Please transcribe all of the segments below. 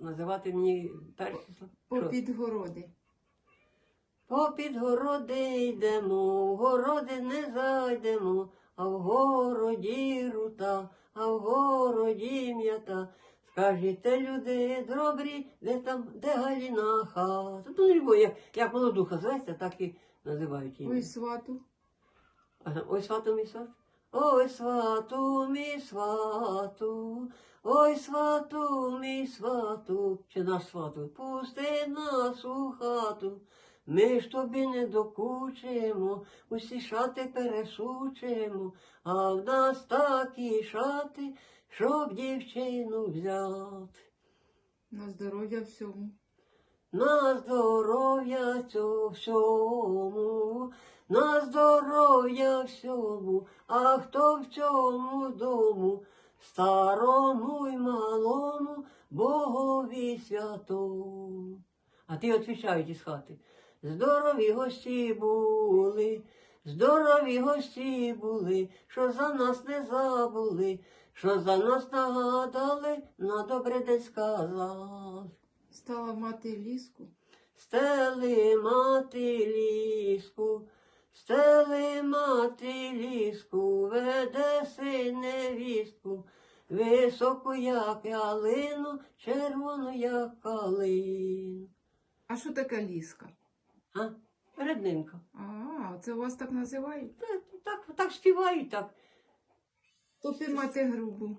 називати мені перше? По підгороди. Попід городи йдемо, в городи не зайдемо, а в городі рута, а в городі м'ята. Скажіть, люди добрі, де там, де Галіна хата. Ну, любо, як, як молодуха зветься, так і називають її. Ой, свату. Ой, свату мій сват. Ой, свату мій свату, ой, свату мій свату, чи наш свату, пусти нас у хату. Ми ж тобі не докучимо, усі шати пересучимо, а в нас такі шати, щоб дівчину взяти. На здоров'я всьому. На здоров'я цьому всьому, на здоров'я всьому, а хто в цьому дому, старому й малому, Богові святому. А ти відповідають із хати. Здорові гості були, здорові гості були, що за нас не забули, що за нас нагадали, на добре день сказали. Стала мати ліску. Стели мати ліску, мати ліску, веде си невістку, високу, як ялину, червону, як калину. А що таке ліска? А? Рідненько. А, це вас так називають? Так, так, так співають так. Топи мати грубу.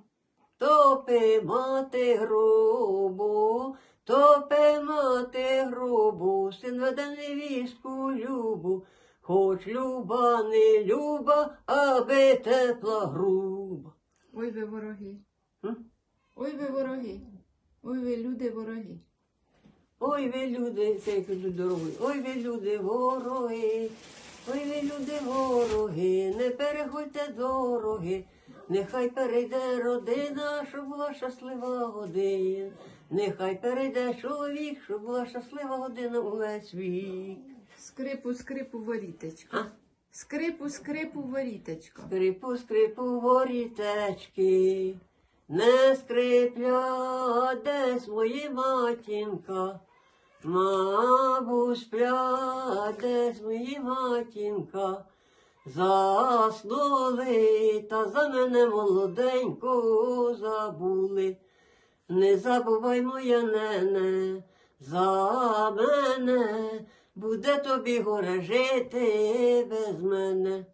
Топи мати грубу, топи мати грубу, син веде невістку любу, хоч люба не люба, аби тепла груба. Ой ви вороги. М? Ой ви вороги. Ой ви люди вороги. Ой ви люди, це як люди дороги, ой ви люди вороги, ой ви люди вороги, не переходьте дороги, нехай перейде родина, щоб була щаслива година. Нехай перейде чоловік, щоб була щаслива година увесь вік. Скрипу, скрипу, ворітечка. Скрипу, скрипу, ворітечка. Скрипу, скрипу, ворітечки, не скрипля, десь мої матінка. Мабуть, сплять, десь мої матінка. Заснули, та за мене молоденьку забули. Не забувай, моя нене, за мене, буде тобі горе жити без мене.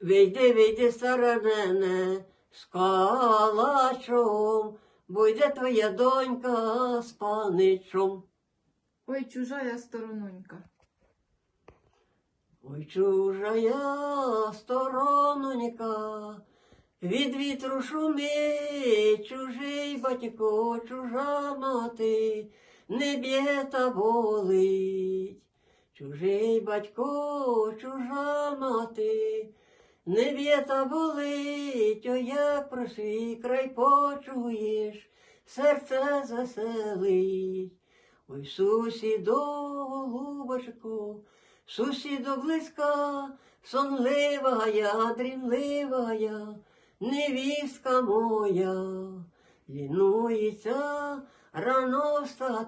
Вийди, вийди, стара нене, з калачом, бо йде твоя донька з паничом. Ой, чужая сторононька. Ой, чужая сторононька, від вітру шумить, чужий батько, чужа мати, не б'є та болить. Чужий батько, чужа мати, не б'є та болить, о як про свій край почуєш, серце заселить. Ой, сусідо, голубочко, сусідо близька, сонлива я, невістка моя, лінується рано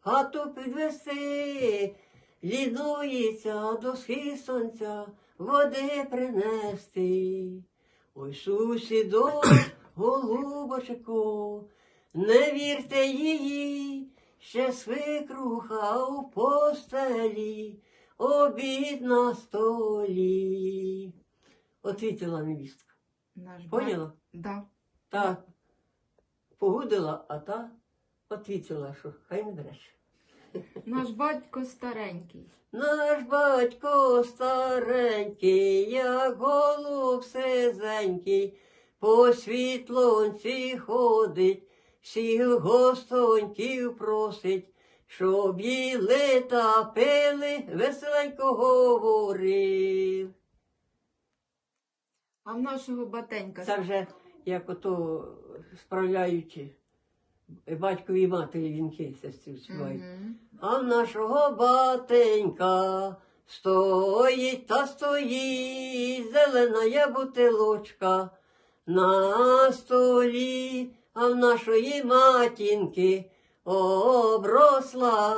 хату підвести, лінується до схід сонця, води принести. Ой, сусідо, голубочко, не вірте її, ще свекруха у постелі, обід на столі. Отвітила невістка. Наш Поняла? Да. Та погудила, а та отвітила, що хай не бреше. Наш батько старенький. Наш батько старенький, як голуб сизенький, по світлонці ходить, всіх гостоньків просить, щоб їли та пили, веселенько говорив. А в нашого батенька. Це вже як ото справляють батькові і матері вінки. Мгм. А в нашого батенька стоїть та стоїть зелена бутилочка на столі, а в нашої матінки обросла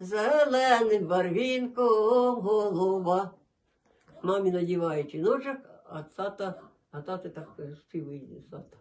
зеленим барвінком голова. Мамі надіває чиночок, а тата, а тати так е, співає тата.